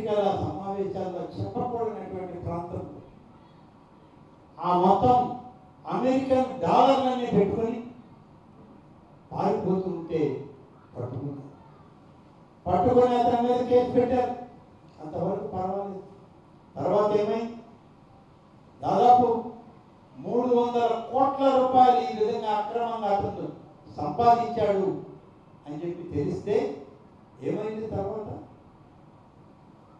ఎన్నికల సమావేశాల్లో చెప్పకూడనటువంటి ప్రాంతం. ఆ మొత్తం అమెరికన్ డాలర్లన్నీ పెట్టుకొని పారిపోతుంటే పట్టుకున్నారు పట్టుకొని అతని మీద కేసు పెట్టారు. అంతవరకు పర్వాలేదు. తర్వాత ఏమైంది? దాదాపు మూడు వందల కోట్ల రూపాయలు ఈ విధంగా అక్రమంగా అతను సంపాదించాడు అని చెప్పి తెలిస్తే ఏమైంది తర్వాత?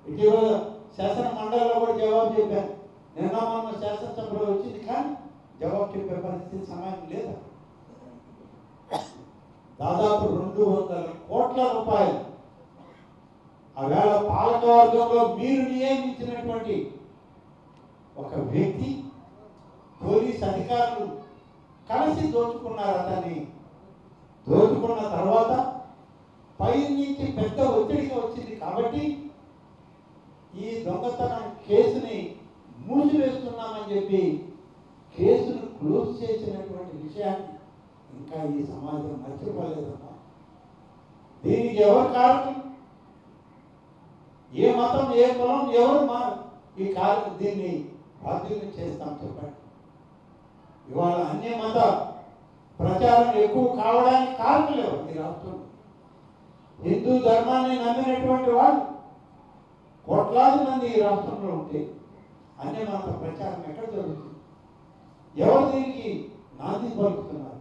ఇటీవల శాసన మండలిలో కూడా జవాబు చెప్పాను నిన్న మొన్న శాసనసభలో వచ్చింది కానీ జవాబు చెప్పే పరిస్థితి సమయం లేదు? దాదాపు రెండు వందల కోట్ల రూపాయలు. ఆవేళ పాలకవర్గంలో మీరు నియమించినటువంటి ఒక వ్యక్తి పోలీస్ అధికారులు కలిసి దోచుకున్నారు అతన్ని. దోచుకున్న తర్వాత పై నుంచి పెద్ద ఒత్తిడిగా వచ్చింది కాబట్టి ఈ దొంగతనం కేసుని మూసివేస్తున్నామని చెప్పి కేసును క్లోజ్ చేసినటువంటి విషయాన్ని ఇంకా ఈ సమాజం మర్చిపోలేదమ్మా. దీనికి ఎవరు కారణం? ఏ మతం ఏ కులం ఎవరు మా ఈ కారణం? దీన్ని బాధ్యులు చేస్తాం చెప్పండి. ఇవాళ అన్య మత ప్రచారం ఎక్కువ కావడానికి కారణం లేవు ఈ రాష్ట్రంలో హిందూ ధర్మాన్ని నమ్మినటువంటి వాళ్ళు కోట్లాది మంది ఈ రాష్ట్రంలో ఉంటే అనే మత ప్రచారం ఎక్కడ జరుగుతుంది? ఎవరు దీనికి నాంది పలుకుతున్నారు?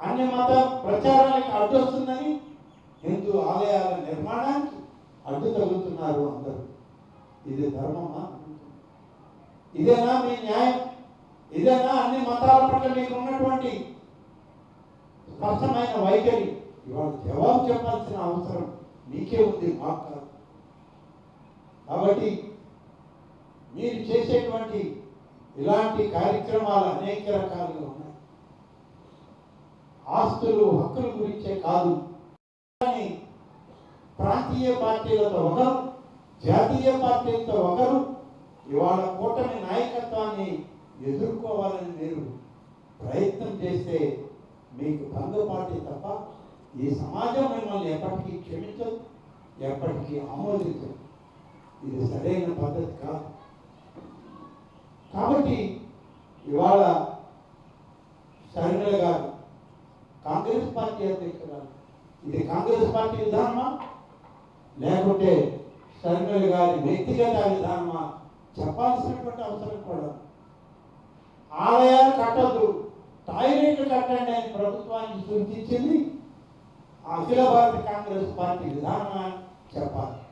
అన్య మత ప్రచారానికి అడ్డొస్తుందని హిందూ ఆలయాల నిర్మాణానికి అడ్డు తగులుతున్నారు అందరూ. ఇది ధర్మమా? ఇదేనా మీ న్యాయం? ఇదేనా అన్ని మతాల పట్ల మీకు ఉన్నటువంటి స్పష్టమైన వైఖరి? ఇవాళ జవాబు చెప్పాల్సిన అవసరం మీకే ఉంది మాకు కాదు. కాబట్టి మీరు చేసేటువంటి ఇలాంటి కార్యక్రమాలు అనేక రకాలుగా ఉన్నాయి. ఆస్తులు హక్కుల గురించే కాదు. కానీ ప్రాంతీయ పార్టీలతో ఒకరు జాతీయ పార్టీలతో ఒకరు ఇవాళ కూటమి నాయకత్వాన్ని ఎదుర్కోవాలని మీరు ప్రయత్నం చేస్తే మీకు భంగపాటి తప్ప ఈ సమాజం మిమ్మల్ని ఎప్పటికీ క్షమించదు ఎప్పటికీ ఆమోదించదు. ఇది సరైన పద్ధతి కాదు. కాబట్టి ఇవాళ శరణుల గారు కాంగ్రెస్ పార్టీ అధ్యక్షురాలు. ఇది కాంగ్రెస్ పార్టీ విధానమా? లేకుంటే శరణుల గారి వ్యక్తిగత విధానమా? చెప్పాల్సినటువంటి అవసరం కూడా. ఆలయాలు కట్టద్దు. టాయిలెట్లు కట్టండి అని ప్రభుత్వానికి సూచించింది. అఖిల భారత కాంగ్రెస్ పార్టీ విధానమా చెప్పాలి.